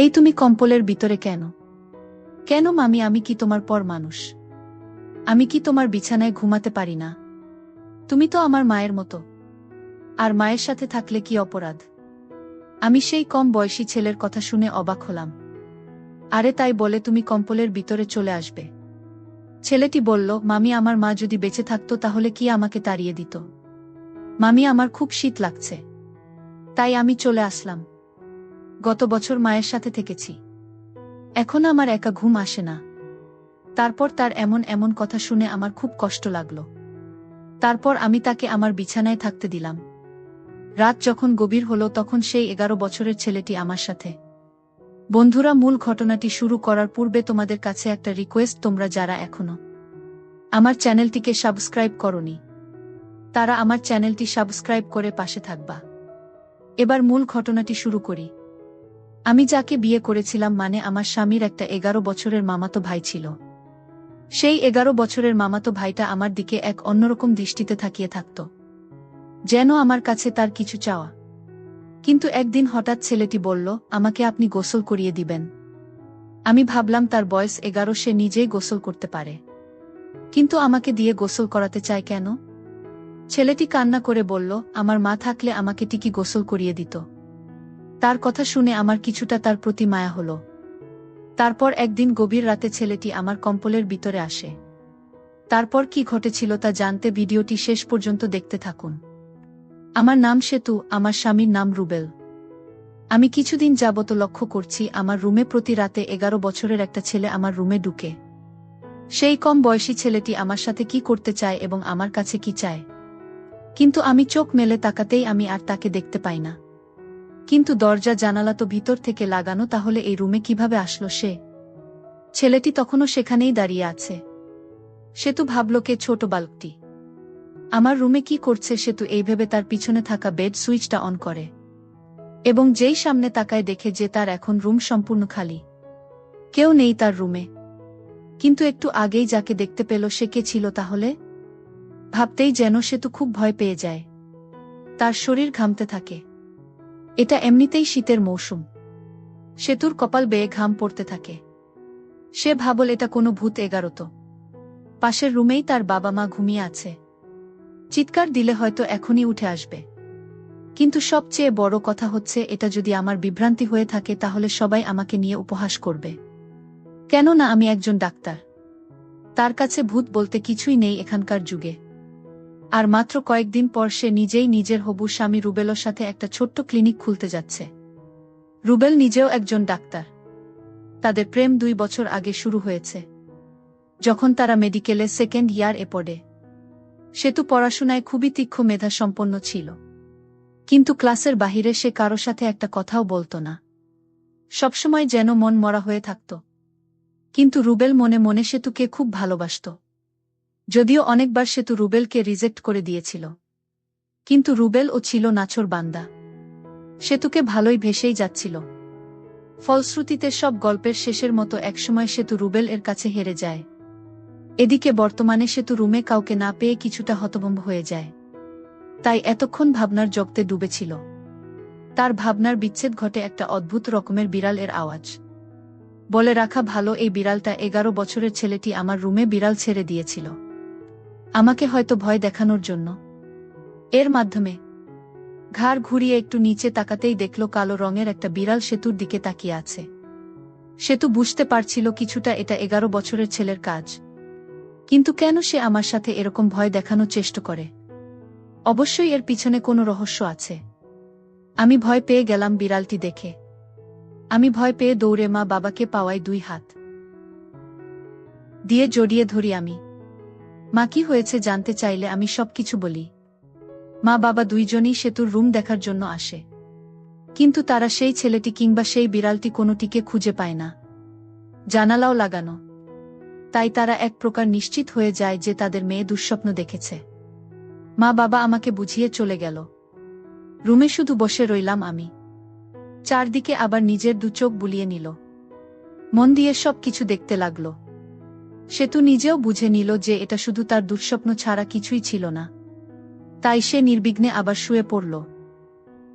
এই তুমি কম্পলের ভিতরে কেন? কেন মামি, আমি কি তোমার পর মানুষ? আমি কি তোমার বিছানায় ঘুমাতে পারি না? তুমি তো আমার মায়ের মতো। আর মায়ের সাথে থাকলে কি অপরাধ? আমি সেই কম বয়সী ছেলের কথা শুনে অবাক হলাম। আরে তাই বলে তুমি কম্পলের ভিতরে চলে আসবে। ছেলেটি বলল, মামি, আমার মা যদি বেঁচে থাকতো তাহলে কি আমাকে তাড়িয়ে দিত? মামি, আমার খুব শীত লাগছে। তাই আমি চলে আসলাম। গত বছর মায়ের সাথে থেকেছি। এখন আমার একা ঘুম আসে না। তারপর তার এমন এমন কথা শুনে আমার খুব কষ্ট লাগল। তারপর আমি তাকে আমার বিছানায় থাকতে দিলাম। রাত যখন গভীর হলো তখন সেই এগারো বছরের ছেলেটি আমার সাথে। বন্ধুরা, মূল ঘটনাটি শুরু করার পূর্বে তোমাদের কাছে একটা রিকোয়েস্ট তোমরা যারা এখনও আমার চ্যানেলটিকে সাবস্ক্রাইব করনি, তারা আমার চ্যানেলটি সাবস্ক্রাইব করে পাশে থাকবা। এবার মূল ঘটনাটি শুরু করি। আমি যাকে বিয়ে করেছিলাম মানে আমার স্বামীর একটা এগারো বছরের মামাতো ভাই ছিল। সেই এগারো বছরের মামাতো ভাইটা আমার দিকে এক অন্যরকম দৃষ্টিতে থাকিয়ে থাকত। যেন আমার কাছে তার কিছু চাওয়া। কিন্তু একদিন হঠাৎ ছেলেটি বলল, আমাকে আপনি গোসল করিয়ে দিবেন। আমি ভাবলাম, তার বয়স এগারো, সে নিজেই গোসল করতে পারে। কিন্তু আমাকে দিয়ে গোসল করাতে চায় কেন? ছেলেটি কান্না করে বলল, আমার মা থাকলে আমাকে টিকি গোসল করিয়ে দিত। তার কথা শুনে আমার কিছুটা তার প্রতি মায়া হলো। তারপর একদিন গভীর রাতে ছেলেটি আমার কম্পলের ভিতরে আসে। তারপর কি ঘটেছিল তা জানতে ভিডিওটি শেষ পর্যন্ত দেখতে থাকুন। আমার নাম সেতু, আমার স্বামীর নাম রুবেল। আমি কিছুদিন যাবত লক্ষ্য করছি আমার রুমে প্রতি রাতে এগারো বছরের একটা ছেলে আমার রুমে ঢুকে। সেই কম বয়সী ছেলেটি আমার সাথে কি করতে চায় এবং আমার কাছে কি চায়। কিন্তু আমি চোখ মেলে তাকাতেই আমি আর তাকে দেখতে পাই না। কিন্তু দরজা জানালা তো ভিতর থেকে লাগানো, তাহলে এই রুমে কীভাবে আসলো সে? ছেলেটি তখনও সেখানেই দাঁড়িয়ে আছে। সেতু ভাবল, কে ছোট বালকটি? আমার রুমে কি করছে? সেতু এই ভেবে তার পিছনে থাকা বেড সুইচটা অন করে এবং যেই সামনে তাকায় দেখে যে তার এখন রুম সম্পূর্ণ খালি। কেউ নেই তার রুমে। কিন্তু একটু আগেই যাকে দেখতে পেল সে কে ছিল তাহলে? ভাবতেই যেন সেতু খুব ভয় পেয়ে যায়। তার শরীর ঘামতে থাকে। এটা এমনিতেই শীতের মৌসুম। সেতুর কপাল বেয়ে ঘাম পড়তে থাকে। সে ভাবল এটা কোনো ভূত এগারোতো। পাশের রুমেই তার বাবা মা ঘুমিয়ে আছে। চিৎকার দিলে হয়তো এখনই উঠে আসবে। কিন্তু সবচেয়ে বড় কথা হচ্ছে, এটা যদি আমার বিভ্রান্তি হয়ে থাকে, তাহলে সবাই আমাকে নিয়ে উপহাস করবে। কেননা আমি একজন ডাক্তার। তার কাছে ভূত বলতে কিছুই নেই এখানকার যুগে। আর মাত্র কয়েকদিন পর সে নিজেই নিজের হবু স্বামী রুবেলের সাথে একটা ছোট্ট ক্লিনিক খুলতে যাচ্ছে। রুবেল নিজেও একজন ডাক্তার। তাদের প্রেম দুই বছর আগে শুরু হয়েছে। যখন তারা মেডিকেলে সেকেন্ড ইয়ার এ পড়ে। সেতু পড়াশোনায় খুবই তীক্ষ্ণ মেধা সম্পন্ন ছিল। কিন্তু ক্লাসের বাহিরে সে কারও সাথে একটা কথাও বলতো না। সবসময় যেন মন মরা হয়ে থাকত। কিন্তু রুবেল মনে মনে সেতুকে খুব ভালোবাসত। যদিও অনেকবার সেতু রুবেলকে রিজেক্ট করে দিয়েছিল। কিন্তু রুবেল ও ছিল নাছর বান্দা। সেতুকে ভালোই ভেসেই যাচ্ছিল। ফলশ্রুতিতে সব গল্পের শেষের মতো একসময় সেতু রুবেল এর কাছে হেরে যায়। এদিকে বর্তমানে সেতু রুমে কাউকে না পেয়ে কিছুটা হতভম্ব হয়ে যায়। তাই এতক্ষণ ভাবনার জগতে ডুবেছিল। তার ভাবনার বিচ্ছেদ ঘটে একটা অদ্ভুত রকমের বিড়াল এর আওয়াজ। বলে রাখা ভালো এই বিড়ালটা এগারো বছরের ছেলেটি আমার রুমে বিড়াল ছেড়ে দিয়েছিল। আমাকে হয়তো ভয় দেখানোর জন্য। এর মাধ্যমে, ঘাড় ঘুরিয়ে একটু নিচে তাকাতেই দেখল কালো রঙের একটা বিড়াল সেতুর দিকে তাকিয়ে আছে। সেতু বুঝতে পারছিল কিছুটা এটা এগারো বছরের ছেলের কাজ। কিন্তু কেন সে আমার সাথে এরকম ভয় দেখানোর চেষ্টা করে? অবশ্যই এর পিছনে কোনো রহস্য আছে। আমি ভয় পেয়ে গেলাম বিড়ালটি দেখে। আমি ভয় পেয়ে দৌড়ে মা বাবাকে পাওয়াই দুই হাত। দিয়ে জড়িয়ে ধরি আমি। মা কি হয়েছে জানতে চাইলে আমি সবকিছু বলি। মা বাবা দুইজনই সেতুর রুম দেখার জন্য আসে। কিন্তু তারা সেই ছেলেটি কিংবা সেই বিড়ালটি কোনোটিকে খুঁজে পায় না। জানালাও লাগানো। তাই তারা এক প্রকার নিশ্চিত হয়ে যায় যে তাদের মেয়ে দুঃস্বপ্ন দেখেছে। মা বাবা আমাকে বুঝিয়ে চলে গেল। রুমে শুধু বসে রইলাম আমি। চারদিকে আবার নিজের দু চোখ বুলিয়ে নিল। মন দিয়ে সব কিছু দেখতে লাগল। সেতু নিজেও বুঝে নিল যে এটা শুধু তার দুঃস্বপ্ন ছাড়া কিছুই ছিল না। তাই সে নির্বিঘ্নে আবার শুয়ে পড়ল।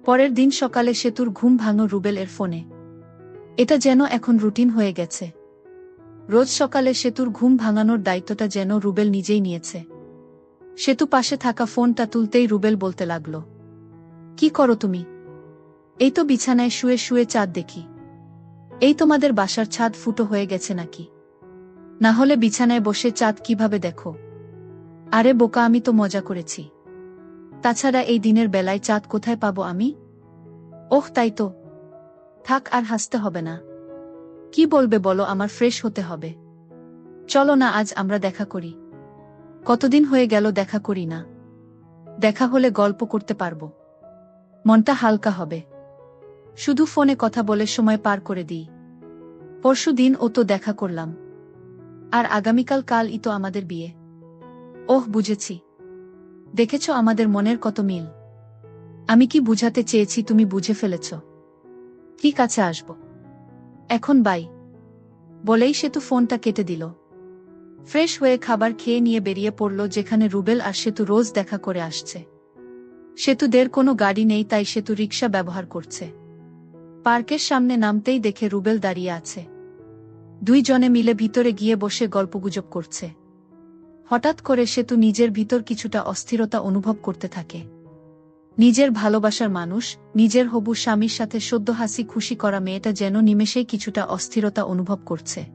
পরের দিন সকালে সেতুর ঘুম ভাঙল রুবেল এর ফোনে। এটা যেন এখন রুটিন হয়ে গেছে। রোজ সকালে সেতুর ঘুম ভাঙানোর দায়িত্বটা যেন রুবেল নিজেই নিয়েছে। সেতু পাশে থাকা ফোনটা তুলতেই রুবেল বলতে লাগল, কি করো তুমি? এই তো বিছানায় শুয়ে শুয়ে চাঁদ দেখি। এই তোমাদের বাসার ছাদ ফুটো হয়ে গেছে নাকি? না হলে বিছানায় বসে চাঁদ কীভাবে দেখো? আরে বোকা, আমি তো মজা করেছি। তাছাড়া এই দিনের বেলায় চাঁদ কোথায় পাবো আমি? ওহ, তাই তো। থাক, আর হাসতে হবে না। কি বলবে বলো, আমার ফ্রেশ হতে হবে। চলো না, আজ আমরা দেখা করি। কতদিন হয়ে গেল দেখা করি না। দেখা হলে গল্প করতে পারব। মনটা হালকা হবে। শুধু ফোনে কথা বলে সময় পার করে দিই। পরশু দিন ও তো দেখা করলাম। আর আগামীকাল কাল ই তো আমাদের বিয়ে। ওহ, বুঝেছি। দেখেছ আমাদের মনের কত মিল। আমি কি বুঝাতে চেয়েছি তুমি বুঝে ফেলেছ। ঠিক আছে, আসব। এখন বাই। বলেই সেতু ফোনটা কেটে দিল। ফ্রেশ হয়ে খাবার খেয়ে নিয়ে বেরিয়ে পড়ল যেখানে রুবেল আর সেতু রোজ দেখা করে আসছে। সেতুদের কোনো গাড়ি নেই, তাই সেতু রিক্সা ব্যবহার করছে। পার্কের সামনে নামতেই দেখে রুবেল দাঁড়িয়ে আছে। দুইজনে মিলে ভিতরে গিয়ে বসে গল্পগুজব করছে। হঠাৎ করে সেতু নিজের ভিতর কিছুটা অস্থিরতা অনুভব করতে থাকে। নিজের ভালোবাসার মানুষ, নিজের হবু স্বামীর সাথে সদ্য হাসি খুশি করা মেয়েটা যেন নিমেষেই কিছুটা অস্থিরতা অনুভব করছে।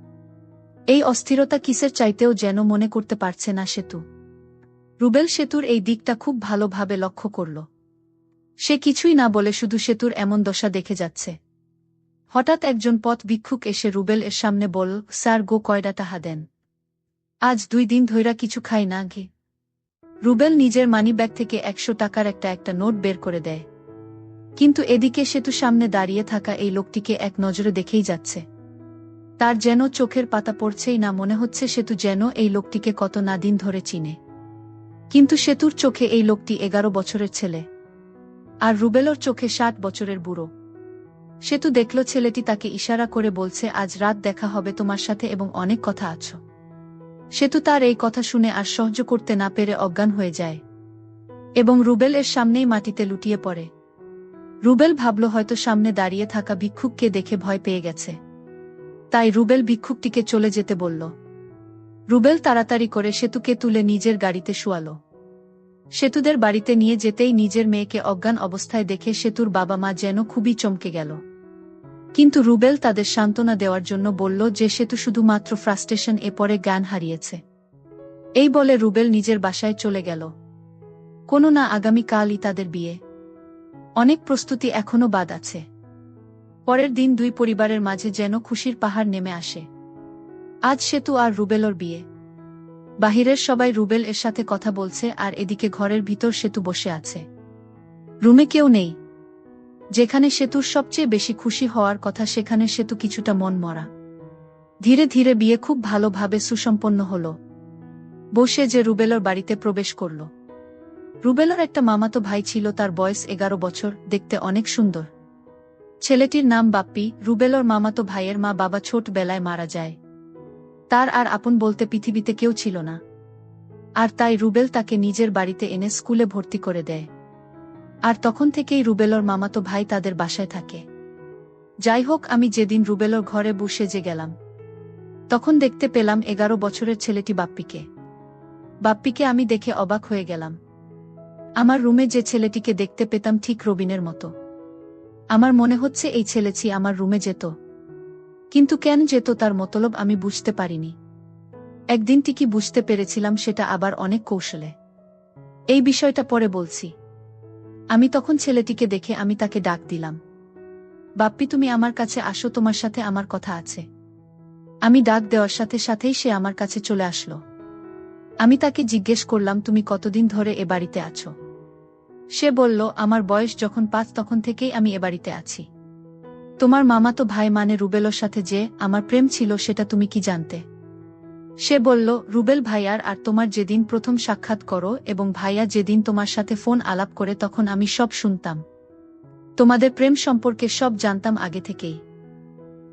এই অস্থিরতা কিসের চাইতেও যেন মনে করতে পারছে না সেতু। রুবেল সেতুর এই দিকটা খুব ভালোভাবে লক্ষ্য করল। সে কিছুই না বলে শুধু সেতুর এমন দশা দেখে যাচ্ছে। হঠাৎ একজন পথ ভিক্ষুক এসে রুবেল এর সামনে বল স্যার, গো কয়ডা তাহা দেন। আজ দুই দিন ধইরা কিছু খাই না ঘে রুবেল নিজের মানিব্যাগ থেকে একশো টাকার একটা একটা নোট বের করে দেয়। কিন্তু এদিকে সেতু সামনে দাঁড়িয়ে থাকা এই লোকটিকে এক নজরে দেখেই যাচ্ছে। তার যেন চোখের পাতা পড়ছেই না, মনে হচ্ছে সেতু যেন এই লোকটিকে কত না দিন ধরে চিনে। কিন্তু সেতুর চোখে এই লোকটি এগারো বছরের ছেলে। আর রুবেলর চোখে ষাট বছরের বুড়ো। সেতু দেখল ছেলেটি তাকে ইশারা করে বলছে, আজ রাত দেখা হবে তোমার সাথে এবং অনেক কথা আছো সেতু তার এই কথা শুনে আর সহ্য করতে না পেরে অজ্ঞান হয়ে যায় এবং রুবেল এর সামনেই মাটিতে লুটিয়ে পড়ে। রুবেল ভাবল হয়তো সামনে দাঁড়িয়ে থাকা ভিক্ষুককে দেখে ভয় পেয়ে গেছে। তাই রুবেল ভিক্ষুকটিকে চলে যেতে বলল। রুবেল তাড়াতাড়ি করে সেতুকে তুলে নিজের গাড়িতে শুয়ালো। সেতুদের বাড়িতে নিয়ে যেতেই নিজের মেয়েকে অজ্ঞান অবস্থায় দেখে সেতুর বাবা মা যেন খুবই চমকে গেল। কিন্তু রুবেল তাদের সান্ত্বনা দেওয়ার জন্য বলল যে সেতু শুধুমাত্র ফ্রাস্ট্রেশন এ পরে জ্ঞান হারিয়েছে। এই বলে রুবেল নিজের বাসায় চলে গেল। কোনো না আগামীকালই তাদের বিয়ে। অনেক প্রস্তুতি এখনও বাদ আছে। পরের দিন দুই পরিবারের মাঝে যেন খুশির পাহাড় নেমে আসে। আজ সেতু আর রুবেলর বিয়ে। বাহিরের সবাই রুবেল এর সাথে কথা বলছে আর এদিকে ঘরের ভিতর সেতু বসে আছে। রুমে কেউ নেই। যেখানে সেতুর সবচেয়ে বেশি খুশি হওয়ার কথা সেখানে সেতু কিছুটা মন মরা। ধীরে ধীরে বিয়ে খুব ভালোভাবে সুসম্পন্ন হল। বসে যে রুবেলর বাড়িতে প্রবেশ করল। রুবেলর একটা মামাতো ভাই ছিল, তার বয়স এগারো বছর, দেখতে অনেক সুন্দর। ছেলেটির নাম বাপ্পি, রুবেলর মামাতো ভাইয়ের মা বাবা ছোট বেলায় মারা যায়। তার আর আপন বলতে পৃথিবীতে কেউ ছিল না। আর তাই রুবেল তাকে নিজের বাড়িতে এনে স্কুলে ভর্তি করে দেয়। আর তখন থেকেই রুবেলর মামাতো ভাই তাদের বাসায় থাকে। যাই হোক, আমি যেদিন রুবেলর ঘরে বসে যে গেলাম, তখন দেখতে পেলাম এগারো বছরের ছেলেটি বাপ্পিকে। বাপ্পিকে আমি দেখে অবাক হয়ে গেলাম। আমার রুমে যে ছেলেটিকে দেখতে পেতাম ঠিক রবিনের মতো। আমার মনে হচ্ছে এই ছেলেছি আমার রুমে যেত। কিন্তু কেন যেত তার মতলব আমি বুঝতে পারিনি। একদিন ঠিকই বুঝতে পেরেছিলাম সেটা আবার অনেক কৌশলে। এই বিষয়টা পরে বলছি। আমি তখন ছেলেটিকে দেখে আমি তাকে ডাক দিলাম। বাপ্পি, তুমি আমার কাছে আসো, তোমার সাথে আমার কথা আছে। আমি ডাক দেওয়ার সাথে সাথেই সে আমার কাছে চলে আসলো। আমি তাকে জিজ্ঞেস করলাম, তুমি কতদিন ধরে এ বাড়িতে আছো? সে বলল, আমার বয়স যখন পাঁচ, তখন থেকেই আমি এ বাড়িতে আছি। তোমার মামা তো ভাই মানে রুবেলর সাথে যে আমার প্রেম ছিল, সেটা তুমি কি জানতে? সে বলল, রুবেল ভাইয়ার আর তোমার যেদিন প্রথম সাক্ষাৎ করো এবং ভাইয়া যেদিন তোমার সাথে ফোন আলাপ করে তখন আমি সব শুনতাম। তোমাদের প্রেম সম্পর্কে সব জানতাম আগে থেকেই।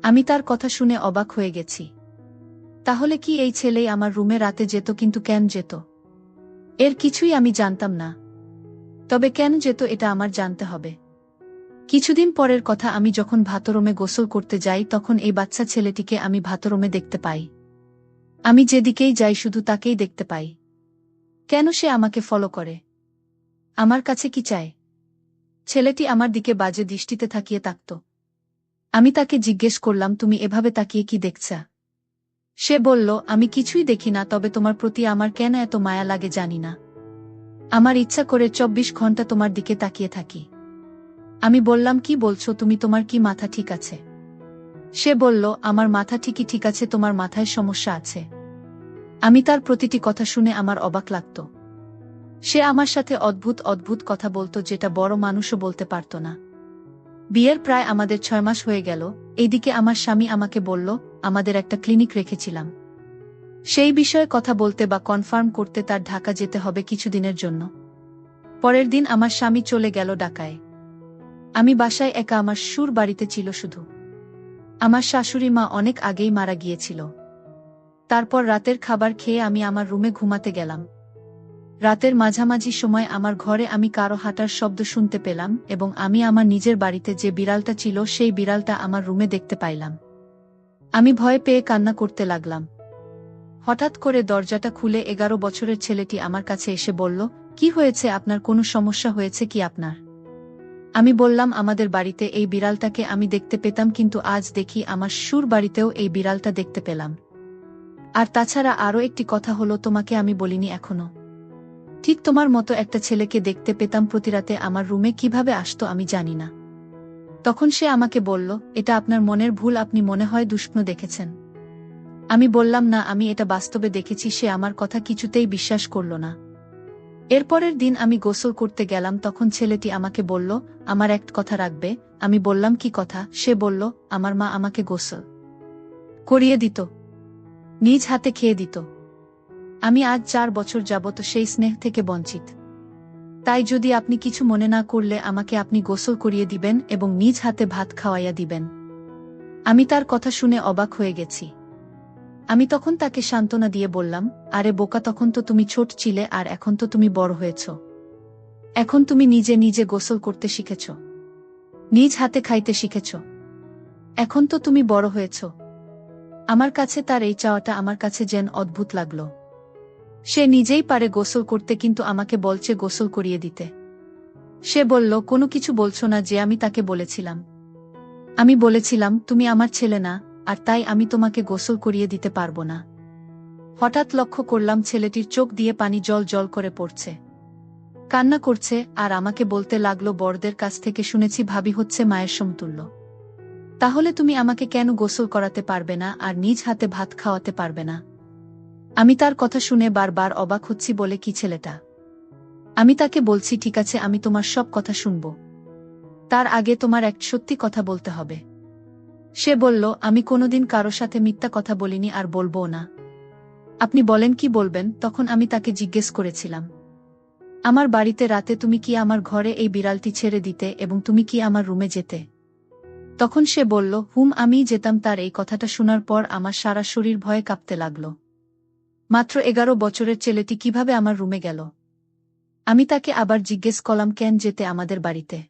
আমি তার কথা শুনে অবাক হয়ে গেছি। তাহলে কি এই ছেলেই আমার রুমে রাতে যেত কিন্তু কেন যেত? এর কিছুই আমি জানতাম না। তবে কেন যেত এটা আমার জানতে হবে। কিছুদিন পরের কথা আমি যখন ভাতরমে গোসল করতে যাই তখন এই বাচ্চা ছেলেটিকে আমি ভাতরমে দেখতে পাই। আমি যেদিকেই যাই শুধু তাকেই দেখতে পাই। কেন সে আমাকে ফলো করে? আমার কাছে কি চায়? ছেলেটি আমার দিকে বাজে দৃষ্টিতে তাকিয়ে তাকত আমি তাকে জিজ্ঞেস করলাম, তুমি এভাবে তাকিয়ে কি দেখছা? সে বলল, আমি কিছুই দেখি না, তবে তোমার প্রতি আমার কেন এত মায়া লাগে জানি না। আমার ইচ্ছা করে চব্বিশ ঘণ্টা তোমার দিকে তাকিয়ে থাকি। আমি বললাম, কি বলছো? তুমি তোমার কি মাথা ঠিক আছে? সে বলল, আমার মাথা ঠিকই ঠিক আছে, তোমার মাথায় সমস্যা আছে। আমি তার প্রতিটি কথা শুনে আমার অবাক লাগত। সে আমার সাথে অদ্ভুত অদ্ভুত কথা বলতো, যেটা বড় মানুষও বলতে পারত না। বিয়ের প্রায় আমাদের ছয় মাস হয়ে গেল, এইদিকে আমার স্বামী আমাকে বলল, আমাদের একটা ক্লিনিক রেখেছিলাম। সেই বিষয়ে কথা বলতে বা কনফার্ম করতে তার ঢাকা যেতে হবে কিছুদিনের জন্য। পরের দিন আমার স্বামী চলে গেল ডাকায় আমি বাসায় একা আমার সুর বাড়িতে ছিল শুধু। আমার শাশুড়ি মা অনেক আগেই মারা গিয়েছিল। তারপর রাতের খাবার খেয়ে আমি আমার রুমে ঘুমাতে গেলাম। রাতের মাঝামাঝি সময় আমার ঘরে আমি কারও হাঁটার শব্দ শুনতে পেলাম এবং আমি আমার নিজের বাড়িতে যে বিড়ালটা ছিল সেই বিড়ালটা আমার রুমে দেখতে পাইলাম। আমি ভয় পেয়ে কান্না করতে লাগলাম। হঠাৎ করে দরজাটা খুলে এগারো বছরের ছেলেটি আমার কাছে এসে বলল, কি হয়েছে? আপনার কোনো সমস্যা হয়েছে কি আপনার? আমি বললাম, আমাদের বাড়িতে এই বিড়ালটাকে আমি দেখতে পেতাম, কিন্তু আজ দেখি আমার সুর বাড়িতেও এই বিড়ালটা দেখতে পেলাম। আর তাছাড়া আরও একটি কথা হলো, তোমাকে আমি বলিনি এখনও। ঠিক তোমার মতো একটা ছেলেকে দেখতে পেতাম প্রতিরাতে আমার রুমে কীভাবে আসতো আমি জানি না। তখন সে আমাকে বলল, এটা আপনার মনের ভুল, আপনি মনে হয় দুষ্প্ন দেখেছেন। আমি বললাম, না, আমি এটা বাস্তবে দেখেছি, সে আমার কথা কিছুতেই বিশ্বাস করল না। এরপরের দিন আমি গোসল করতে গেলাম তখন ছেলেটি আমাকে বলল, আমার এক কথা রাখবে। আমি বললাম, কি কথা? সে বলল, আমার মা আমাকে গোসল করিয়ে দিত, নিজ হাতে খেয়ে দিত। আমি আজ চার বছর যাবত সেই স্নেহ থেকে বঞ্চিত। তাই যদি আপনি কিছু মনে না করলে আমাকে আপনি গোসল করিয়ে দিবেন এবং নিজ হাতে ভাত খাওয়াইয়া দিবেন। আমি তার কথা শুনে অবাক হয়ে গেছি। আমি তখন তাকে সান্ত্বনা দিয়ে বললাম, আরে বোকা, তখন তো তুমি ছোট ছিলে আর এখন তো তুমি বড় হয়েছ। এখন তুমি নিজে নিজে গোসল করতে শিখেছ। নিজ হাতে খাইতে শিখেছ। এখন তো তুমি বড় হয়েছ। আমার কাছে তার এই চাওয়াটা আমার কাছে যেন অদ্ভুত লাগল। সে নিজেই পারে গোসল করতে কিন্তু আমাকে বলছে গোসল করিয়ে দিতে। সে বলল, কোনো কিছু বলছো না যে আমি তাকে বলেছিলাম। আমি বলেছিলাম, তুমি আমার ছেলে না আর তাই আমি তোমাকে গোসল করিয়ে দিতে পারব না। হঠাৎ লক্ষ্য করলাম ছেলেটির চোখ দিয়ে পানি জল জল করে পড়ছে। কান্না করছে আর আমাকে বলতে লাগল, বড়দের কাছ থেকে শুনেছি ভাবি হচ্ছে মায়ের সমতুল্য। তাহলে তুমি আমাকে কেন গোসল করাতে পারবে না আর নিজ হাতে ভাত খাওয়াতে পারবে না? আমি তার কথা শুনে বারবার অবাক হচ্ছি বলে, কি ছেলেটা? আমি তাকে বলছি, ঠিক আছে, আমি তোমার সব কথা শুনব। তার আগে তোমার এক সত্যি কথা বলতে হবে। সে বলল, আমি কোনোদিন কারও সাথে মিথ্যা কথা বলিনি আর বলব না। আপনি বলেন কি বলবেন, তখন আমি তাকে জিজ্ঞেস করেছিলাম। আমার বাড়িতে রাতে তুমি কি আমার ঘরে এই বিড়ালটি ছেড়ে দিতে এবং তুমি কি আমার রুমে যেতে? তখন সে বলল, হুম আমি যেতাম। তার এই কথাটা শোনার পর আমার সারা শরীর ভয়ে কাঁপতে লাগল। মাত্র এগারো বছরের ছেলেটি কীভাবে আমার রুমে গেল? আমি তাকে আবার জিজ্ঞেস করলাম, কেন যেতে আমাদের বাড়িতে?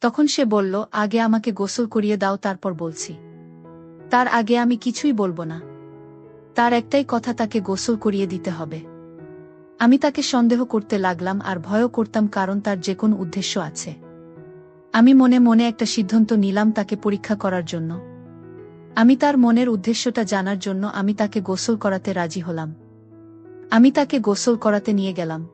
তখন সে বলল, আগে আমাকে গোসল করিয়ে দাও, তারপর বলছি। তার আগে আমি কিছুই বলব না। তার একটাই কথা, তাকে গোসল করিয়ে দিতে হবে। আমি তাকে সন্দেহ করতে লাগলাম আর ভয়ও করতাম, কারণ তার যে কোন উদ্দেশ্য আছে। আমি মনে মনে একটা সিদ্ধান্ত নিলাম তাকে পরীক্ষা করার জন্য। আমি তার মনের উদ্দেশ্যটা জানার জন্য আমি তাকে গোসল করাতে রাজি হলাম। আমি তাকে গোসল করাতে নিয়ে গেলাম।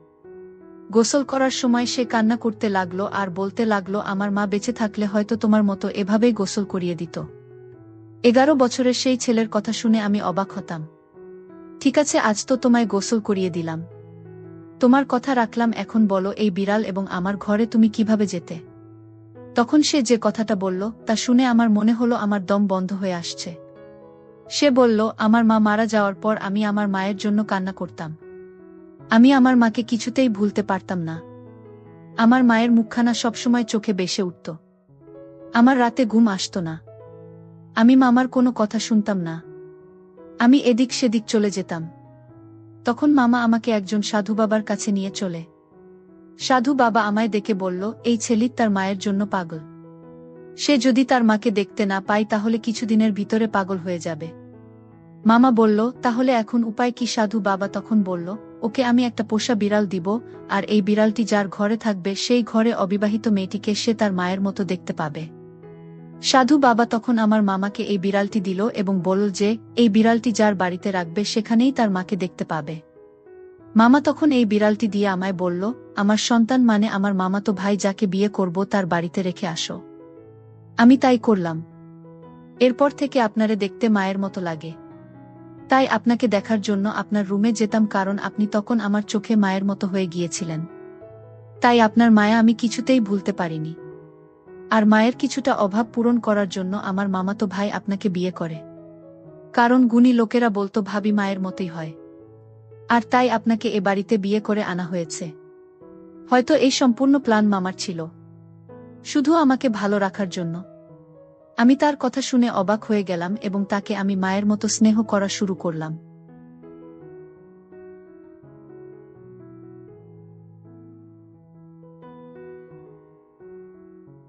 গোসল করার সময় সে কান্না করতে লাগল আর বলতে লাগল, আমার মা বেঁচে থাকলে হয়তো তোমার মতো এভাবেই গোসল করিয়ে দিত। এগারো বছরের সেই ছেলের কথা শুনে আমি অবাক হতাম। ঠিক আছে, আজ তো তোমায় গোসল করিয়ে দিলাম। তোমার কথা রাখলাম, এখন বলো, এই বিড়াল এবং আমার ঘরে তুমি কীভাবে যেতে? তখন সে যে কথাটা বলল, তা শুনে আমার মনে হলো আমার দম বন্ধ হয়ে আসছে। সে বলল, আমার মা মারা যাওয়ার পর আমি আমার মায়ের জন্য কান্না করতাম। আমি আমার মাকে কিছুতেই ভুলতে পারতাম না। আমার মায়ের মুখখানা সবসময় চোখে বেসে উঠত। আমার রাতে ঘুম আসত না। আমি মামার কোনো কথা শুনতাম না। আমি এদিক সেদিক চলে যেতাম। তখন মামা আমাকে একজন সাধু বাবার কাছে নিয়ে চলে। সাধু বাবা আমায় দেখে বলল, এই ছেলির তার মায়ের জন্য পাগল। সে যদি তার মাকে দেখতে না পায়, তাহলে কিছুদিনের ভিতরে পাগল হয়ে যাবে। মামা বলল, তাহলে এখন উপায় কি? সাধু বাবা তখন বলল ওকে আমি একটা পোষা বিড়াল দিব, আর এই বিড়ালটি যার ঘরে থাকবে, সেই ঘরে অবিবাহিত মেয়েটিকে সে তার মায়ের মতো দেখতে পাবে। সাধু বাবা তখন আমার মামাকে এই বিড়ালটি দিল এবং বলল যে, এই বিড়ালটি যার বাড়িতে রাখবে, সেখানেই তার মাকে দেখতে পাবে। মামা তখন এই বিড়ালটি দিয়ে আমায় বলল, আমার সন্তান মানে আমার মামাতো ভাই যাকে বিয়ে করব, তার বাড়িতে রেখে আসো। আমি তাই করলাম। এরপর থেকে আপনারে দেখতে মায়ের মতো লাগে। তাই আপনাকে দেখার জন্য আপনার রুমে যেতাম কারণ আপনি তখন আমার চোখে মায়ের মতো হয়ে গিয়েছিলেন। তাই আপনার মায়া আমি কিছুতেই ভুলতে পারিনি। আর মায়ের কিছুটা অভাব পূরণ করার জন্য আমার মামাতো ভাই আপনাকে বিয়ে করে। কারণ গুণী লোকেরা বলতো ভাবি মায়ের মতোই হয়। আর তাই আপনাকে এ বাড়িতে বিয়ে করে আনা হয়েছে। হয়তো এই সম্পূর্ণ প্ল্যান মামার ছিল। শুধু আমাকে ভালো রাখার জন্য। আমি তার কথা শুনে অবাক হয়ে গেলাম এবং তাকে আমি মায়ের মতো স্নেহ করা শুরু করলাম।